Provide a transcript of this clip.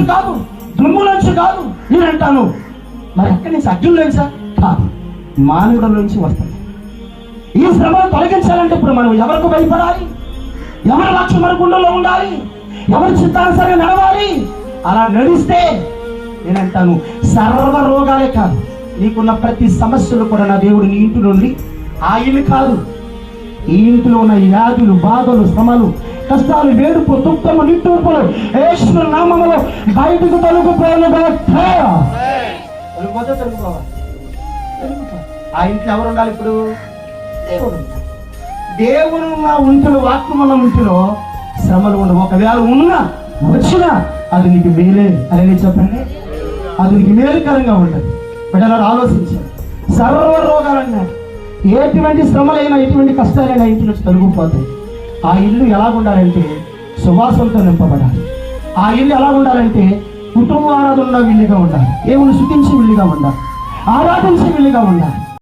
మట్టిలోంచి కాదు దుమ్ము దుమ్ములోంచి కాదు నేను అంటాను. మరి ఎక్కడి నుంచి అగ్నిలోంచా కాదు. మానవుడిలోంచి వస్తాయి ఈ శ్రమను తొలగించాలంటే ఇప్పుడు మనం ఎవరికి భయపడాలి? ఎవరి లక్ష్యం మన గుండెల్లో ఉండాలి? ఎవరి చిత్తానుసరిగా నడవాలి? అలా నడిస్తే నేనంటాను సర్వ రోగాలే కాదు. నీకున్న ప్రతి సమస్యలు కూడా నా దేవుడు నీ ఇంటి నుండి ఆ ఇల్లు కాదు. ఈ ఇంటిలో ఉన్న వ్యాధులు బాధలు శ్రమలు కష్టాలు వేడుపు దుఃఖము నిట్టూర్పులు యేసు నామములో బయటకు తొలగిపోయాను ఆ ఇంట్లో ఎవరు ఉండాలి ఇప్పుడు? దేవుడు దేవుడు ఉన్న ఉంచులు వాక్యమున్న ఉంచులో శ్రమలు ఉండవు. ఒకవేళ ఉన్నా వచ్చినా అది నీకు మేలే. అని చెప్పండి. అది నీకు మేలుకరంగా ఉండదు బిడ్డలారు ఆలోచించారు సర్వ రోగాలన్నాడు ఎటువంటి శ్రమలైనా ఎటువంటి కష్టాలైనా ఇంటి నుంచి తొలగిపోతాయి. ఆ ఇల్లు ఎలా ఉండాలంటే సువాసనతో నింపబడాలి. ఆ ఇల్లు ఎలా ఉండాలంటే కుటుంబ ఆరాధన విల్లిగా ఉండాలి. దేవుని శుతించి విల్లిగా ఉండాలి. ఆరాధించి విల్లిగా ఉండాలి.